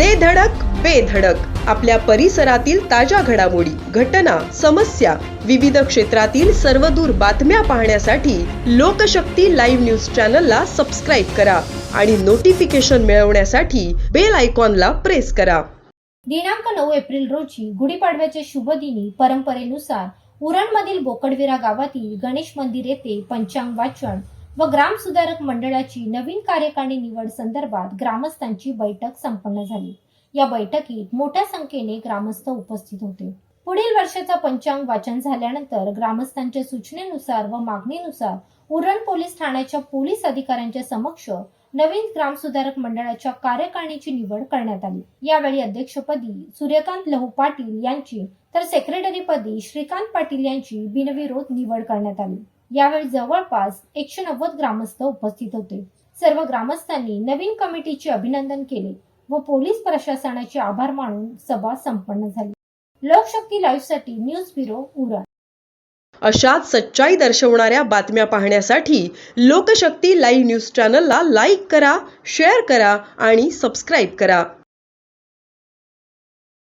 दे धडक बेधडक आपल्या परिसरातील ताज्या घडामोडी घटना समस्या विविध क्षेत्रातील सर्वदूर बातम्या पाहण्यासाठी लोकशक्ती लाईव्ह न्यूज चॅनलला सबस्क्राईब करा आणि नोटिफिकेशन मिळवण्यासाठी बेल आयकॉनला प्रेस करा. दिनांक नऊ एप्रिल रोजी गुढीपाडव्याच्या शुभदिनी परंपरेनुसार उरणमधील बोकडविरा गावातील गणेश मंदिर येथे पंचांग वाचन व ग्राम सुधारक मंडळाची नवीन कार्यकारिणी निवड संदर्भात ग्रामस्थांची बैठक संपन्न झाली. या बैठकीत मोठ्या संख्येने ग्रामस्थ उपस्थित होते. पुढील वर्षाचा पंचांग वाचन झाल्यानंतर ग्रामस्थांच्या सूचनेनुसार व मागणीनुसार उरण पोलीस ठाण्याच्या पोलीस अधिकाऱ्यांच्या समक्ष नवीन ग्रामसुधारक मंडळाच्या कार्यकारिणीची निवड करण्यात आली. यावेळी अध्यक्षपदी सूर्यकांत लहू पाटील यांची तर सेक्रेटरीपदी श्रीकांत पाटील यांची बिनविरोध निवड करण्यात आली. यावेळी जवळपास एकशे नव्वद ग्रामस्थ उपस्थित होते. सर्व ग्रामस्थांनी नवीन कमिटीचे अभिनंदन केले व पोलीस प्रशासनाचे आभार मानून सभा संपन्न झाली. लोकशक्ती लाईव्हसाठी न्यूज ब्युरो उरण. अशाच सच्चाई दर्शवणाऱ्या बातम्या पाहण्यासाठी लोकशक्ती लाईव्ह न्यूज चॅनलला लाईक करा शेअर करा आणि सबस्क्राईब करा.